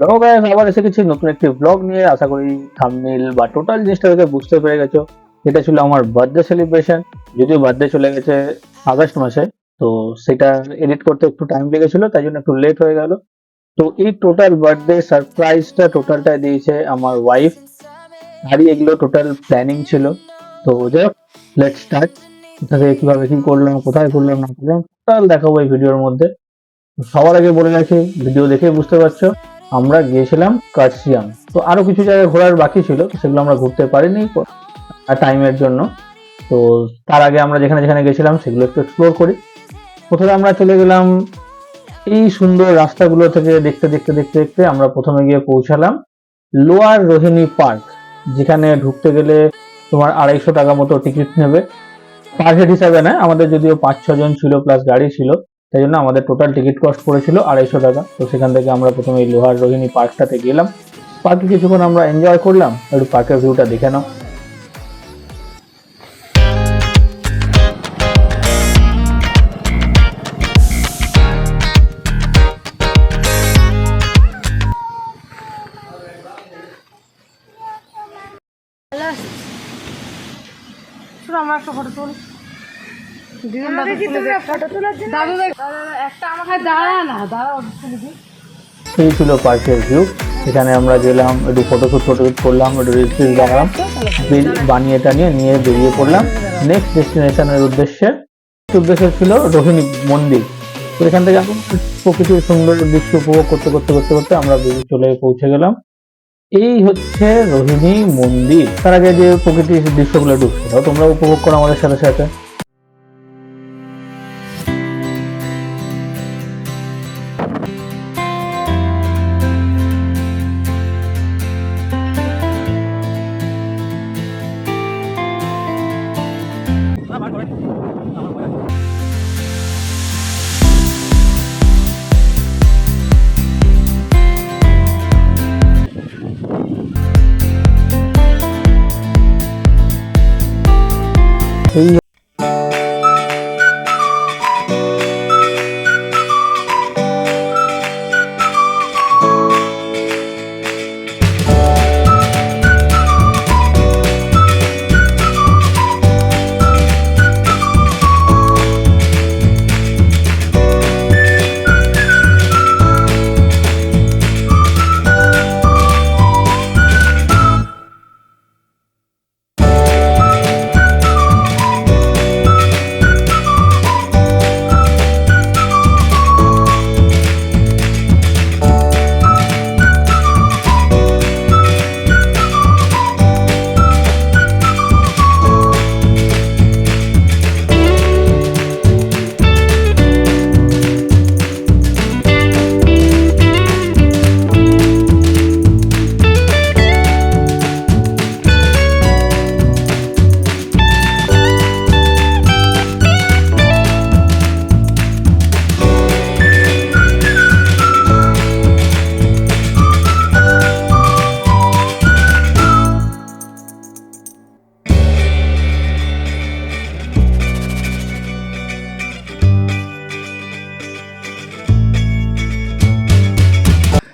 Hello guys আবার এসে গেছি নতুন একটি ব্লগ নিয়ে। আশা করি থাম্বনেল বা টোটাল জিনিসটা দেখে বুঝতে পেরে গেছো। এটা ছিল আমার বার্থডে সেলিব্রেশন যদিও বার্থডে চলে গেছে আগস্ট মাসে, তো সেটা এডিট করতে একটু টাইম লেগেছিল, তাই জন্য একটু লেট হয়ে গেল। তো এই টোটাল বার্থডে সারপ্রাইজটা টোটালটা দিয়েছে আমার ওয়াইফ আরই এগুলো টোটাল প্ল্যানিং ছিল। তো যাই হোক লেট স্টার্ট কোথা থেকে কীভাবে কি করলাম, কোথায় করলাম না করলাম টোটাল দেখাবো এই ভিডিওর মধ্যে। সবার আগে বলে রাখি ভিডিও দেখে বুঝতে পারছ। আমরা গিয়েছিলাম কার্সিয়াম তো আরও কিছু জায়গায় ঘোরার বাকি ছিল, সেগুলো আমরা ঘুরতে পারিনি টাইমের জন্য। তো তার আগে আমরা যেখানে যেখানে গেছিলাম, সেগুলো একটু এক্সপ্লোর করি। প্রথমে আমরা চলে গেলাম এই সুন্দর রাস্তাগুলো থেকে দেখতে দেখতে দেখতে দেখতে আমরা প্রথমে গিয়ে পৌঁছালাম লোয়ার রোহিণী পার্ক, যেখানে ঢুকতে গেলে তোমার আড়াইশো টাকা মতো টিকিট নেবে। পার হেড হিসাবে না, আমাদের যদিও পাঁচ ছজন ছিল প্লাস গাড়ি ছিল তাই জন্য আমাদের টোটাল টিকিট কস্ট পড়েছিল আড়াইশো টাকা। তো সেখান থেকে আমরা প্রথমে এই লোহার রোহিণী পার্কটাতে গেলাম। পার্কে কিছুক্ষণ আমরা এনজয় করলাম, একটু পার্কের ভিউটা দেখে নাও। আমার একটা ফটো তুল। এই ছিল পার্কের ভিউ। এখানে আমরা গেলাম একটু ফটোশুট ফটোশুট করলাম একটু রিলস টিলস দেখালাম বিল বানিয়ে টানিয়ে নিয়ে বেরিয়ে পড়লাম। নেক্সট ডেস্টিনেশনের উদ্দেশ্যে উদ্দেশ্য ছিল রোহিণী মন্দির। তো এখান থেকে এখন প্রকৃতির সুন্দর দৃশ্য উপভোগ করতে করতে করতে করতে আমরা চলে পৌঁছে গেলাম। এই হচ্ছে রোহিণী মন্দির। তার আগে যে প্রকৃতির দৃশ্যগুলো ঢুকছে তোমরা উপভোগ করো আমাদের সাথে সাথে।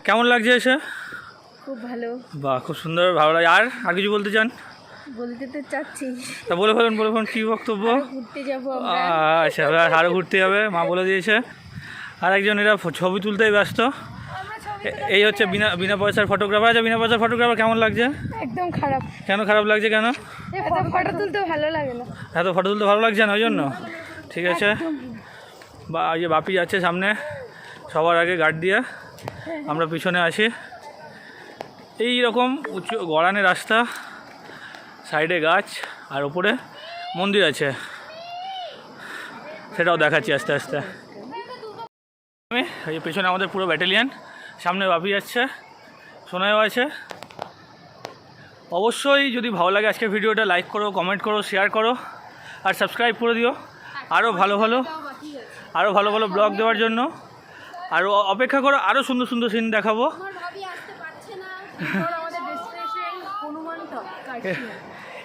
কেমন লাগছে এসে? খুব ভালো। বাহ খুব সুন্দর ভালো লাগে। আর আর কিছু বলতে চান? বলতে তো চাচ্ছি। তা বলে ফেলুন বলে ফেলুন কী বক্তব্য? ঘুরতে যাব আচ্ছা আরও ঘুরতে যাবে মা বলে দিয়েছে। আর একজন এরা ছবি তুলতেই ব্যস্ত। এই হচ্ছে বিনা বিনা পয়সার ফটোগ্রাফার। আচ্ছা বিনা পয়সার ফটোগ্রাফার কেমন লাগছে? একদম খারাপ। কেন খারাপ লাগছে কেন? ফটো তুলতে ভালো লাগে না। এত ফটো তুলতে ভালো লাগছে না ওই জন্য? ঠিক আছে। বা বাপি যাচ্ছে সামনে। সবার আগে গার্ড দিয়ে আমরা পিছনে আছি এই রকম উঁচু গড়ানে রাস্তা, সাইডে গাছ, আর ওপরে মন্দির আছে। সেটাও দেখাচ্ছি আস্তে আস্তে। আমি এই পেছনে আমাদের পুরো ব্যাটালিয়ান, সামনে বাপি যাচ্ছে, সোনাইও আছে। অবশ্যই যদি ভালো লাগে আজকে ভিডিওটা লাইক করো কমেন্ট করো শেয়ার করো, আর সাবস্ক্রাইব করে দিও। আরও ভালো ভালো আরও ভালো ভালো ব্লগ দেওয়ার জন্য। আরও অপেক্ষা করো আরও সুন্দর সুন্দর সিন দেখাবো।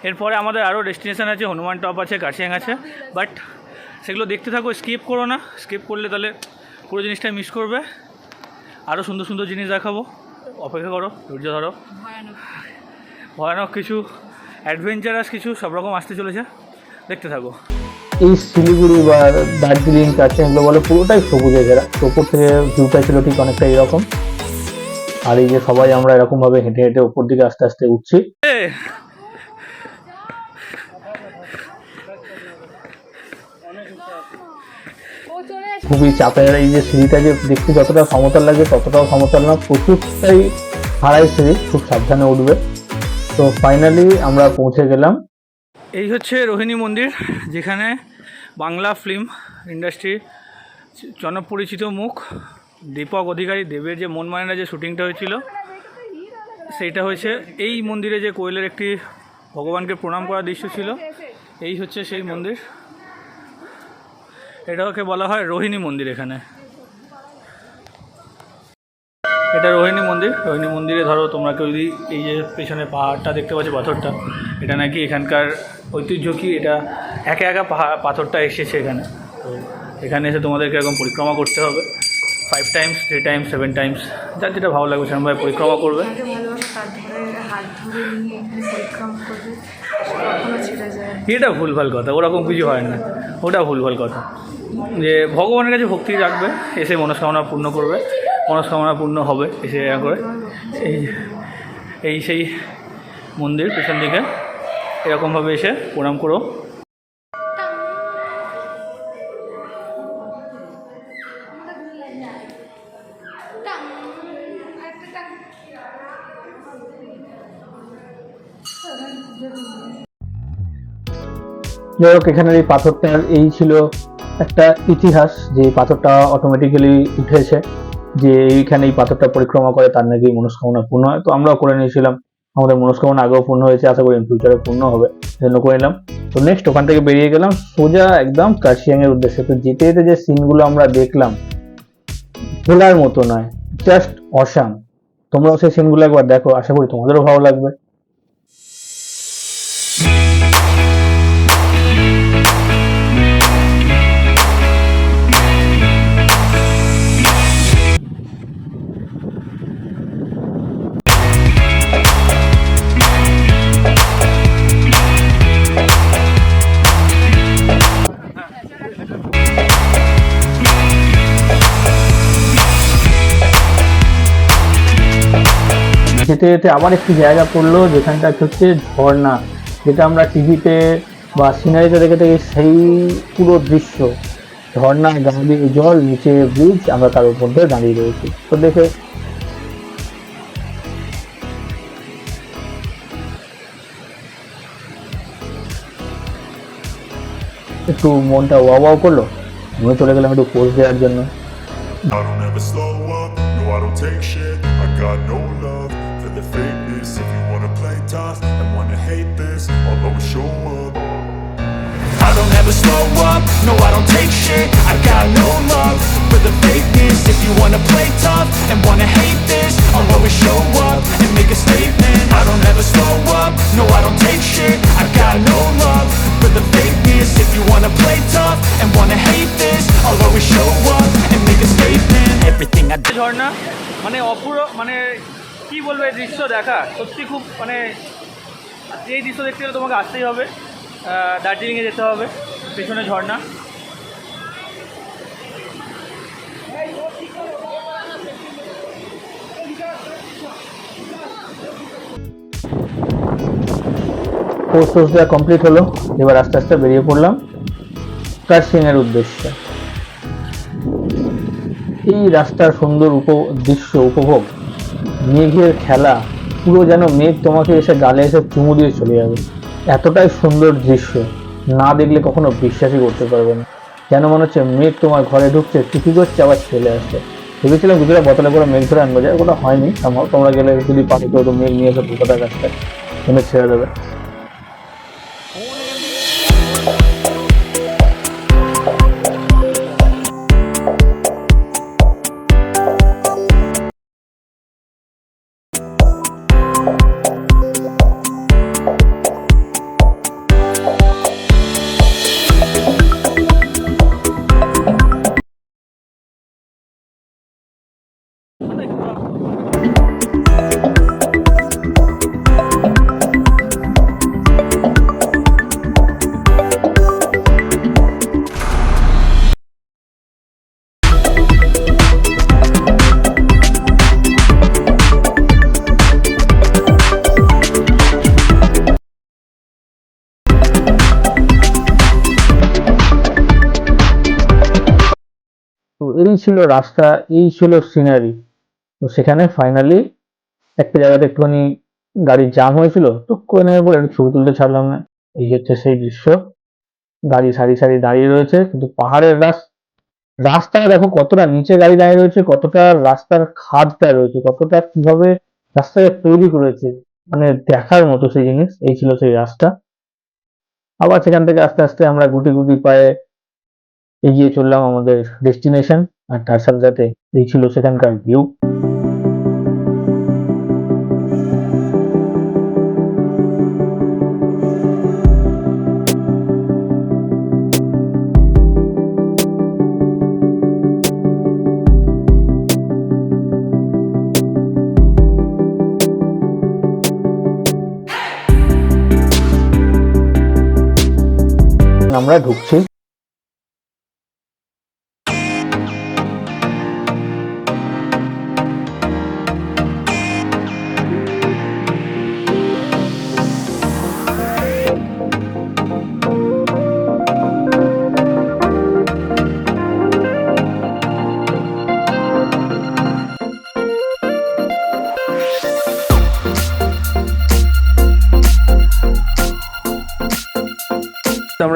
এরপরে আমাদের আরও ডেস্টিনেশন আছে হনুমান টপ আছে কার্শিয়াং আছে। বাট সেগুলো দেখতে থাকো স্কিপ করো না। স্কিপ করলে তাহলে পুরো জিনিসটা মিস করবে। আরও সুন্দর সুন্দর জিনিস দেখাবো। অপেক্ষা করো ধৈর্য ধরো। ভয়ানক। কিছু অ্যাডভেঞ্চারাস কিছু সব রকম আসতে চলেছে। দেখতে থাকো। এই শিলিগুড়ি বা দার্জিলিং কাছে বলে পুরোটাই সবুজে ঘেরা তো উপর থেকে ভিউটা ছিল ঠিক অনেকটা এরকম। আর এই যে সবাই আমরা এরকম ভাবে হেঁটে হেঁটে উপর দিকে আস্তে আস্তে উঠছি। খুবই চাপের এই যে সিঁড়িটা যে দেখতে যতটা সমতল লাগে, ততটাও সমতল না, প্রচুরটাই হারাই সিঁড়ি, খুব সাবধানে উঠবে। তো ফাইনালি আমরা পৌঁছে গেলাম। এই হচ্ছে রোহিণী মন্দির, যেখানে বাংলা ফিল্ম ইন্ডাস্ট্রির জনপরিচিত মুখ, দীপক অধিকারী, দেবের যে মন মানেনা যে শুটিংটা হয়েছিল, সেইটা হয়েছে। এই মন্দিরে যে কোয়েলের একটি ভগবানকে প্রণাম করার দৃশ্য ছিল, এই হচ্ছে সেই মন্দির। এটাকে বলা হয় রোহিণী মন্দির এখানে। এটা রোহিণী মন্দির। রোহিণী মন্দিরে ধরো তোমরা কেউ যদি এই যে পেছনে পাহাড়টা দেখতে পাচ্ছ পাথরটা এটা নাকি এখানকার ঐতিহ্য কি? এটা একা একা পাথরটা এসেছে এখানে। তো এখানে এসে তোমাদেরকে এরকম পরিক্রমা করতে হবে। Five times three times seven times যার যেটা ভালো লাগবে সেরকমভাবে পরিক্রমা করবে। এটা ভুলভাল কথা ওরকম কিছু হয় না। ওটা ভুলভাল কথা। যে ভগবানের কাছে ভক্তি রাখবে এসে মনস্কামনা পূর্ণ করবে। মনস্কামনা পূর্ণ হবে এসে করে। এই এই সেই মন্দির পেছন দিকে। এরকমভাবে এসে প্রণাম করো। যাই হোক, এখানের এই পাথরটার এই ছিল একটা ইতিহাস, যে পাথরটা অটোমেটিক্যালি উঠেছে, যে এইখানে এই পাথরটা পরিক্রমা করে, তার নাকি মনস্কামনা পূর্ণ হয়। তো আমরাও করে নিয়েছিলাম। আমাদের মনস্কামনা আগেও পূর্ণ হয়েছে, আশা করি ফিউচারে পূর্ণ হবে জন্য করে নিলাম। তো নেক্সট ওখান থেকে বেরিয়ে গেলাম, সোজা একদম কার্শিয়াং এর উদ্দেশ্যে। তো যেতে যেতে যে সিনগুলো আমরা দেখলাম, ভোলার মতো নয় জাস্ট অসাম। তোমরাও সেই সিনগুলো একবার দেখো, আশা করি তোমাদেরও ভালো লাগবে। যেতে যেতে আবার একটি জায়গা পড়ল যেখানটা হচ্ছে ঝর্ণা যেটা আমরা টিভিতে বা সিনারিতে দেখে থাকি সেই পুরো দৃশ্য। ঝর্ণা গা জল নিচে ব্রিজ আমরা তার উপর দিয়ে দাঁড়িয়ে রয়েছি। তো দেখে একটু মনটা ওয়া ওয়াও করল আমি চলে গেলাম একটু পোস্ট দেওয়ার জন্য। I don't ever slow up, no I don't take shit I got no love. for the fakeness If you wanna play tough and wanna hate this I'll always show up I don't ever slow up, no I don't take shit I got no love for the fakeness If you wanna play tough and wanna hate this I'll always show up and make a statement I don't ever slow up, no I don't take shit I got no love for the fakeness If you wanna play tough and wanna hate this I'll always show up and make a statement Everything I do ঝর্ণা মানে অপুর মানে কি বলব এই দৃশ্য দেখা? সত্যি খুব মানে এই দৃশ্য দেখতে গেলে তোমাকে আসতেই হবে। দার্জিলিংয়ে যেতে হবে, পেছনে ঝর্ণা। পোস্ট টোস্ট দেওয়া কমপ্লিট হলো। এবার আস্তে আস্তে বেরিয়ে পড়লাম। কার্শিং এর উদ্দেশ্যে। এই রাস্তার সুন্দর উপ দৃশ্য উপভোগ মেঘের খেলা, পুরো যেন মেঘ তোমাকে এসে গালে এসে চুমু দিয়ে চলে যাবে। এতটাই সুন্দর দৃশ্য, না দেখলে কখনো বিশ্বাসই করতে পারবে না। যেন মনে হচ্ছে মেঘ তোমার ঘরে ঢুকছে টুকি করছে, আবার চলে আসছে। ভেবেছিলাম কিছুটা বোতলে করে মেঘ ধরে আনব যায় ওটা হয়নি। তোমরা গেলে যদি পাখি কেউ তো মেঘ নিয়ে এসে কলকাতার কাছটা ছেড়ে দেবে। এই ছিল রাস্তা, এই ছিল সিনারি তো সেখানে ফাইনালি একটা জায়গাতে একটুখানি গাড়ি জাম হয়েছিল, তো করে একটু ছবি তুলতে ছাড়লাম না। এই হচ্ছে সেই দৃশ্য। গাড়ি সারি সারি দাঁড়িয়ে রয়েছে, কিন্তু পাহাড়ের রাস রাস্তায় দেখো কতটা নিচে গাড়ি দাঁড়িয়ে রয়েছে, কতটা রাস্তার খাদটা রয়েছে, কতটা কীভাবে রাস্তাটা তৈরি করেছে। মানে দেখার মতো সেই জিনিস, এই ছিল সেই রাস্তা। আবার সেখান থেকে আস্তে আস্তে আমরা গুটি গুটি পায়ে এগিয়ে চললাম আমাদের ডেস্টিনেশন আর তার সাথে সাথে এই ছিল সেখানকার ভিউ আমরা ঢুকছি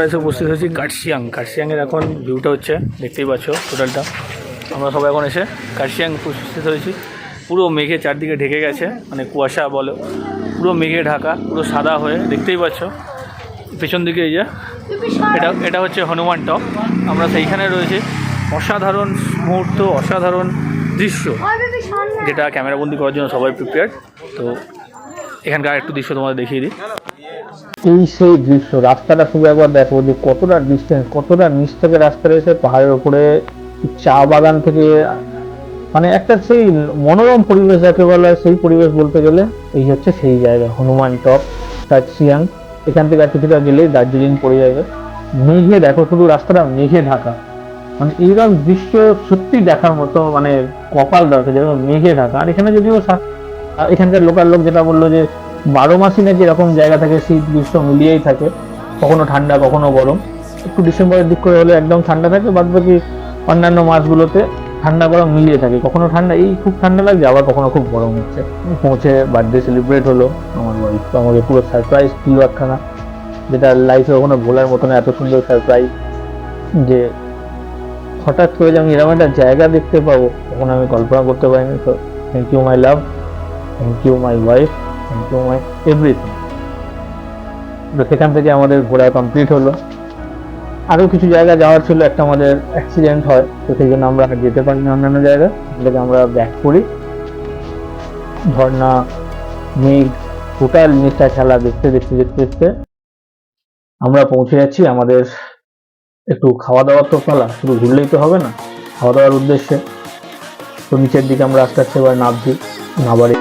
এসে উপস্থিত হয়েছি কার্শিয়াং। কার্শিয়াংয়ের এখন ভিউটা হচ্ছে, দেখতেই পাচ্ছ টোটালটা আমরা সবাই এখন এসে কার্শিয়াং উপস্থিত হয়েছি। পুরো মেঘে চারদিকে ঢেকে গেছে মানে কুয়াশা বলো। পুরো মেঘে ঢাকা, পুরো সাদা হয়ে, দেখতেই পাচ্ছ। পেছন দিকে এই যে, এটা এটা হচ্ছে হনুমান টপ। আমরা সেইখানে রয়েছে। অসাধারণ মুহূর্ত, অসাধারণ দৃশ্য, যেটা ক্যামেরাবন্দি করার জন্য সবাই প্রিপেয়ার তো এখানকার একটু দৃশ্য তোমাদের দেখিয়ে দিই। এই সেই দৃশ্য, রাস্তাটা শুধু একবার দেখো যে কতটা ডিস্টেন্স কতটা নিচ থেকে রাস্তা রয়েছে, পাহাড়ের উপরে চা বাগান থেকে মানে একটা সেই মনোরম পরিবেশ, যাকে বলা হয় সেই পরিবেশ বলতে গেলে, এই হচ্ছে সেই জায়গা, হনুমান টপ তাচিয়াং এখান থেকে কিছুটা গেলেই দার্জিলিং পড়ে যাবে। মেঘে দেখো শুধু রাস্তাটা, মেঘে ঢাকা। মানে এইরকম দৃশ্য সত্যি দেখার মতো মানে কপাল দরকার, যেরকম মেঘে ঢাকা। আর এখানে যদিও এখানকার লোকাল লোক যেটা বলল যে বারো মাসই নাকি এরকম জায়গা থাকে, শীত, গ্রীষ্ম মিলিয়েই থাকে। কখনো ঠান্ডা, কখনো গরম। একটু ডিসেম্বরের দিক করে হলে একদম ঠান্ডা থাকে বাদ বাকি অন্যান্য মাসগুলোতে ঠান্ডা গরম মিলিয়ে থাকে। কখনো ঠান্ডা, এই খুব ঠান্ডা লাগছে, আবার কখনো খুব গরম হচ্ছে। পৌঁছে বার্থডে সেলিব্রেট হলো। আমার ওয়াইফ আমাকে পুরো সারপ্রাইজ দিল একখানা। যেটা লাইফে কখনো ভোলার মতো না এত সুন্দর সারপ্রাইজ যে হঠাৎ করে যে আমি এরকম একটা জায়গা দেখতে পাবো, তখন আমি কল্পনা করতে পারিনি। তো thank you my love thank you my wife everything তো সেখান থেকে আমাদের ঘোরা কমপ্লিট হলো। আরও কিছু জায়গা যাওয়ার ছিল, একটা আমাদের অ্যাক্সিডেন্ট হয়, তো সেই জন্য আমরা যেতে পারিনি অন্যান্য জায়গা সেটাকে আমরা ব্যাক করি। ঝর্ণা, মেঘ টোটাল জিনিসটা খেলা দেখতে দেখতে দেখতে দেখতে। আমরা পৌঁছে যাচ্ছি আমাদের একটু খাওয়া দাওয়ার তো পালা, শুধু ঘুরলেই তো হবে না খাওয়া দাওয়ার উদ্দেশ্যে। তো নিচের দিকে আমরা আস্তে আস্তে এবার নামছি নাবারে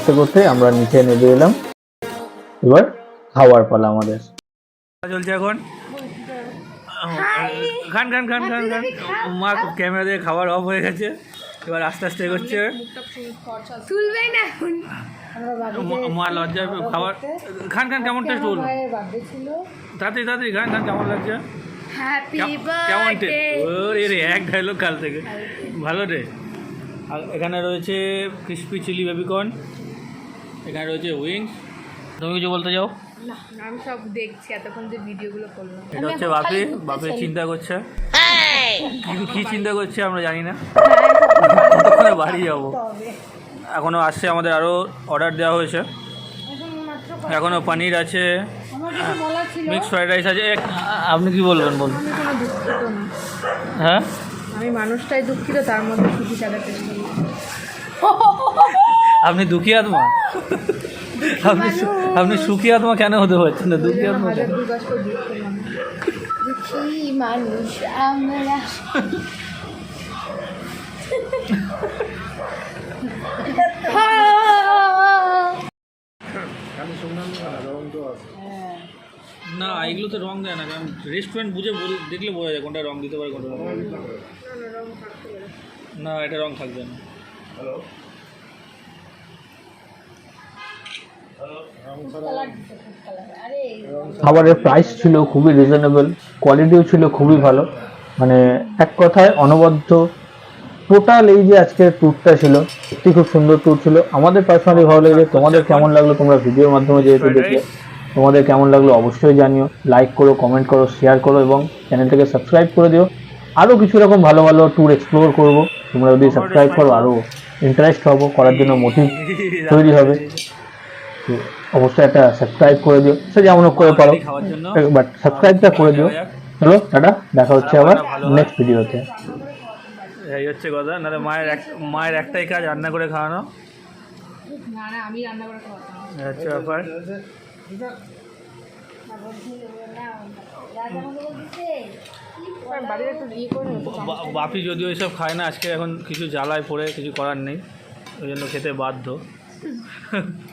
করতে করতে আমরা নিচে নেমে এলাম। এবার খাওয়ার পালা আমাদের। চলছে এখন? খান খান খান খান খান। মা ক্যামেরা দিয়ে খাবার অফ হয়ে গেছে। এবার আস্তে আস্তে না এখন। মা- লজ্জায় খাবার খান খান কেমন টেস্ট বলুন? তাড়াতাড়ি তাড়াতাড়ি খান খান কেমন লাগছে? কেমন টেস্ট ওরে রে এক ডায়লগ কাল থেকে। ভালো রে। আর এখানে রয়েছে ক্রিসপি চিলি বেবিকর্ন এখানে রয়েছে উইংস তুমি কিছু বলতে চাও? না আমি সব দেখছি এতক্ষণ যে ভিডিওগুলো করলাম। এটা হচ্ছে বাপি। বাপি চিন্তা করছে। কি কি চিন্তা করছে আমরা জানি না। কতক্ষণে বাড়ি যাব? এখনও আসছে আমাদের আরও অর্ডার দেওয়া হয়েছে। এখনও পনির আছে। মিক্স ফ্রাইড রাইস আছে। আপনি কি বলবেন বলুন। হ্যাঁ? আমি মানুষটাই দুঃখিত তার মধ্যে সুখী থাকার চেষ্টা করি আপনি দুঃখী আত্মা? আপনি আপনি সুখী আত্মা কেন হতে পারছেন না? দুঃখী আত্মা মানুষ। আমরা। না এগুলো তো রং দেয় না কারণ রেস্টুরেন্ট বুঝে দেখলে বোঝা যায় কোনটা রং দিতে পারে কোনটা না। এটা রং থাকবে না। আরে খাবারের প্রাইস ছিল খুবই রিজনেবল কোয়ালিটিও ছিল খুবই ভালো। মানে এক কথায় অনবদ্য। টোটাল এই যে আজকের ট্যুরটা ছিল সত্যি খুব সুন্দর ট্যুর ছিল। আমাদের পার্সোনালি ভালো লেগেছে। তোমাদের কেমন লাগল তোমরা ভিডিওর মাধ্যমে যেহেতু দেখলে তোমাদের কেমন লাগল অবশ্যই জানিও। লাইক করো কমেন্ট করো শেয়ার করো এবং চ্যানেলটাকে সাবস্ক্রাইব করে দিও। আরও কিছু রকম ভালো ভালো ট্যুর এক্সপ্লোর করব। তোমরা যদি সাবস্ক্রাইব করো আরও ইন্টারেস্ট হব করার জন্য মোটিভ তৈরি হবে। অবশ্যই একটা সাবস্ক্রাইব করে দিও। সে যেমন হোক করে পারো। খাওয়ার জন্য। বাট সাবস্ক্রাইবটা করে দিও। চলো টাটা। দেখা হচ্ছে আবার নেক্সট ভিডিওতে এই হচ্ছে কথা। নাহলে মায়ের এক মায়ের একটাই কাজ রান্না করে খাওয়ানো। না না আমি রান্না করে খাওয়াতাম। হচ্ছে ব্যাপার। বাপি যদিও এসব খায় না আজকে এখন কিছু জ্বালায় পড়ে কিছু করার নেই। ওই জন্য খেতে বাধ্য।